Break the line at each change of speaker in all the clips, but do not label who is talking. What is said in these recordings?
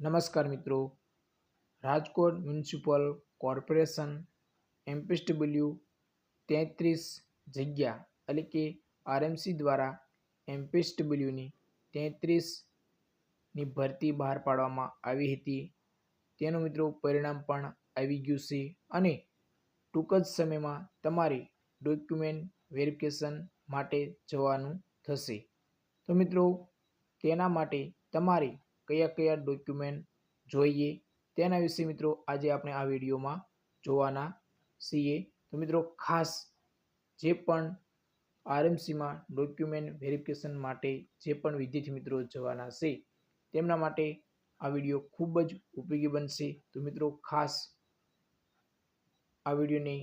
નમસ્કાર મિત્રો. Rajkot municipal corporation MPSW તેત્રીસ જગ્યા એટલે કે આરએમસી દ્વારા એમપીએસડબલ્યુની તેત્રીસની ભરતી બહાર પાડવામાં આવી હતી. તેનું મિત્રો પરિણામ પણ આવી ગયું છે અને ટૂંક જ સમયમાં તમારી ડોક્યુમેન્ટ વેરિફિકેશન માટે જવાનું થશે. તો મિત્રો, તેના માટે તમારે કયા કયા ડોક્યુમેન્ટ જોઈએ તેના વિશે મિત્રો આજે આપણે આ વિડીયોમાં જોવાના છીએ. તો મિત્રો ખાસ જે પણ આરએમસીમાં ડોક્યુમેન્ટ વેરિફિકેશન માટે જે પણ વિદ્યાર્થી મિત્રો જવાના છે તેમના માટે આ વીડિયો ખૂબ જ ઉપયોગી બનશે. તો મિત્રો ખાસ આ વિડીયોને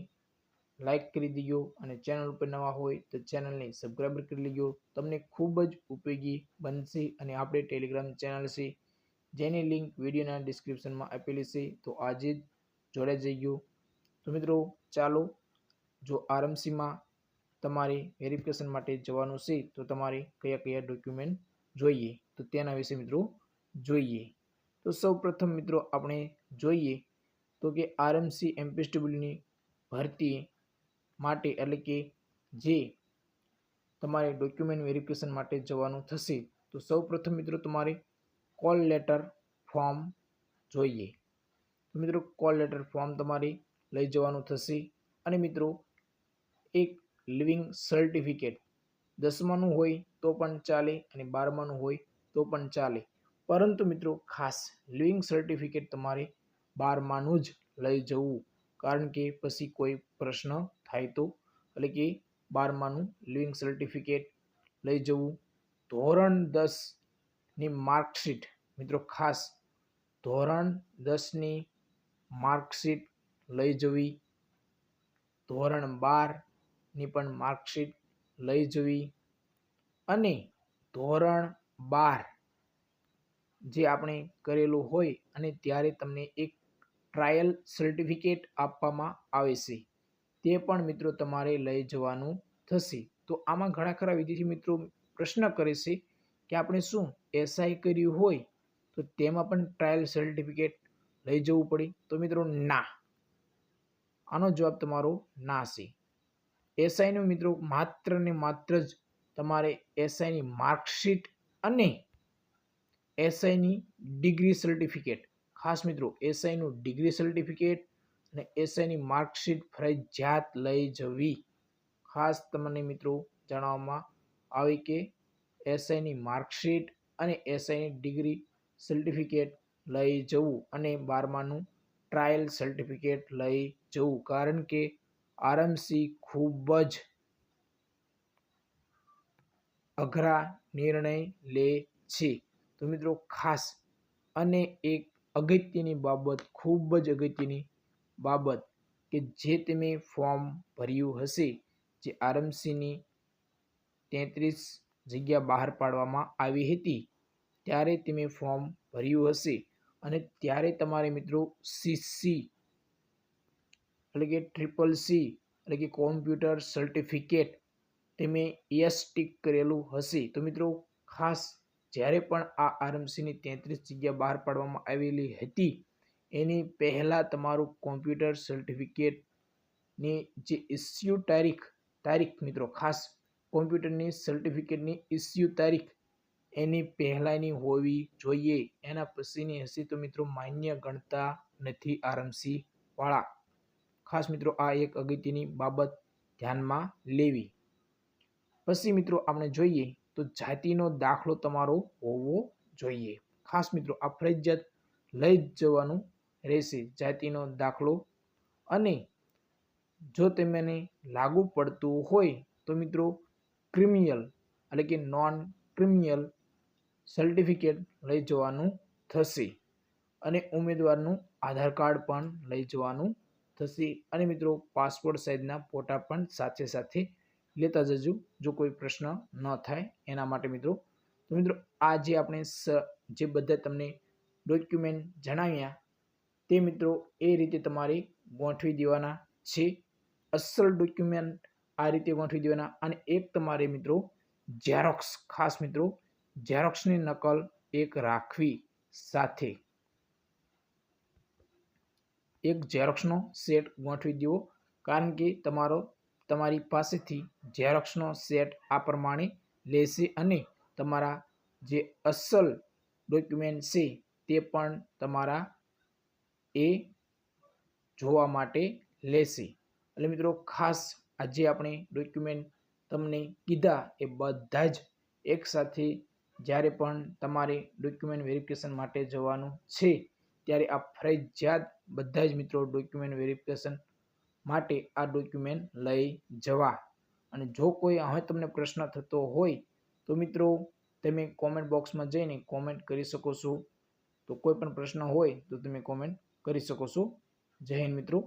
લાઈક કરી દીજો અને ચેનલ ઉપર નવા હોય તો ચેનલને સબસ્ક્રાઈબ કરી લેજો. તમને ખૂબ જ ઉપયોગી બનશે અને આપણે ટેલિગ્રામ ચેનલ છે, જેની લિંક વિડીયોના ડિસ્ક્રિપ્શનમાં આપેલી છે, તો આજે જ જોડાઈ જઈજો. તો મિત્રો, ચાલો, જો આરએમસીમાં તમારે વેરિફિકેશન માટે જવાનું છે, તો તમારે કયા કયા ડોક્યુમેન્ટ જોઈએ? તો તેના વિશે મિત્રો જોઈએ. તો સૌ મિત્રો, આપણે જોઈએ તો કે આરએમસી એમપીએસડબલ્યુની ભરતી માટે એટલે કે જે તમારે ડોક્યુમેન્ટ વેરિફિકેશન માટે જવાનું થશે, તો સૌ પ્રથમ મિત્રો તમારે કોલ લેટર ફોર્મ જોઈએ. મિત્રો કોલ લેટર ફોર્મ તમારે લઈ જવાનું થશે અને મિત્રો એક લિવિંગ સર્ટિફિકેટ દસમાનું હોય તો પણ ચાલે અને બારમાનું હોય તો પણ ચાલે. પરંતુ મિત્રો ખાસ લિવિંગ સર્ટિફિકેટ તમારે બારમાનું જ લઈ જવું. કારણ કે પછી કોઈ પ્રશ્ન થાય તો, એટલે કે બારમાનું લિવિંગ સર્ટિફિકેટ લઈ જવું. ધોરણ દસની માર્કશીટ, મિત્રો, ખાસ ધોરણ દસની માર્કશીટ લઈ જવી. ધોરણ બારની પણ માર્કશીટ લઈ જવી. અને ધોરણ બાર જે આપણે કરેલું હોય અને ત્યારે તમને એક ટ્રાયલ સર્ટિફિકેટ આપવામાં આવે છે. તે પણ મિત્રો તમારે લઈ જવાનું થશે. તો આમાં ઘણા ખરા વિદ્યાર્થી મિત્રો પ્રશ્ન કરે છે કે આપણે શું એસઆઈ કર્યું હોય તો તેમાં પણ ટ્રાયલ સર્ટિફિકેટ લઈ જવું પડે? તો મિત્રો ના. આનો જવાબ તમારો ના છે. એસઆઈનું મિત્રો માત્ર ને માત્ર જ તમારે એસઆઈની માર્કશીટ અને એસઆઈની ડિગ્રી સર્ટિફિકેટ ખાસ મિત્રો એસઆઈનું ડિગ્રી સર્ટિફિકેટ અને એસઆઈની માર્કશીટ ફરજિયાત લઈ જવી. ખાસ તમને મિત્રો જણાવવામાં આવે કે એસઆઈની માર્કશીટ અને એસઆઈની ડિગ્રી સર્ટિફિકેટ લઈ જવું અને બારમાનું ટ્રાયલ સર્ટિફિકેટ લઈ જવું. કારણ કે આરએમસી ખૂબ જ અઘરા નિર્ણય લે છે. તો મિત્રો ખાસ અને એક અગત્યની બાબત, ખૂબ જ અગત્યની બાબત કે જે તમે ફોર્મ ભર્યું હશે, જે આરએમસીની તેત્રીસ જગ્યા બહાર પાડવામાં આવી હતી, ત્યારે તમે ફોર્મ ભર્યું હશે અને ત્યારે તમારે મિત્રો સીસી એટલે કે ટ્રિપલ સી એટલે કે કોમ્પ્યુટર સર્ટિફિકેટ તમે યસ ટીક કરેલું હશે. તો મિત્રો ખાસ જ્યારે પણ આ આરએમસીની તેત્રીસ જગ્યા બહાર પાડવામાં આવેલી હતી એની પહેલાં તમારું કોમ્પ્યુટર સર્ટિફિકેટની જે ઇસ્યુ તારીખ તારીખ મિત્રો, ખાસ કોમ્પ્યુટરની સર્ટિફિકેટની ઇસ્યુ તારીખ એની પહેલાંની હોવી જોઈએ. એના પછીની હશે તો મિત્રો માન્ય ગણતા નથી આરએમસી વાળા ખાસ મિત્રો આ એક અગત્યની બાબત ધ્યાનમાં લેવી. પછી મિત્રો આપણે જોઈએ તો જાતિનો દાખલો તમારો હોવો જોઈએ. ખાસ મિત્રો આ ફરજિયાત લઈ જ જવાનું રહેશે જાતિનો દાખલો. અને જો તમને લાગુ પડતું હોય તો મિત્રો ક્રિમિનલ એટલે કે નોન ક્રિમિનલ સર્ટિફિકેટ લઈ જવાનું થશે. અને ઉમેદવારનું આધાર કાર્ડ પણ લઈ જવાનું થશે. અને મિત્રો પાસપોર્ટ સાઇઝના ફોટા પણ સાથે સાથે લેતા જજો, જો કોઈ પ્રશ્ન ન થાય એના માટે મિત્રો. તો મિત્રો, આ જે આપણે જે બધા તમને ડોક્યુમેન્ટ જણાવ્યા તે મિત્રો, એ રીતે તમારે ગોઠવી દેવાના છે. અસલ ડોક્યુમેન્ટ આ રીતે ગોઠવી દેવાના અને એક તમારે મિત્રો ઝેરોક્સ ખાસ મિત્રો ઝેરોક્સની નકલ એક રાખવી સાથે. એક ઝેરોક્સનો સેટ ગોઠવી દેવો, કારણ કે તમારો, તમારી પાસેથી ઝેરોક્સનો સેટ આ પ્રમાણે લેશે અને તમારા જે અસલ ડોક્યુમેન્ટ છે તે પણ તમારા એ જોવા માટે લેશે. એટલે મિત્રો, ખાસ આજે આપણે ડોક્યુમેન્ટ તમને કીધા એ બધા જ એકસાથે જ્યારે પણ તમારે ડોક્યુમેન્ટ વેરિફિકેશન માટે જવાનું છે, ત્યારે આ ફરજિયાત બધા જ મિત્રો ડોક્યુમેન્ટ વેરિફિકેશન માટે આ ડોક્યુમેન્ટ લઈ જવા. અને જો કોઈ હવે તમને પ્રશ્ન થતો હોય, તો મિત્રો, તમે કોમેન્ટ બોક્સમાં જઈને કોમેન્ટ કરી શકો છો. તો કોઈ પણ પ્રશ્ન હોય, તો તમે કોમેન્ટ કરી શકો છો. જય હિન્દ મિત્રો.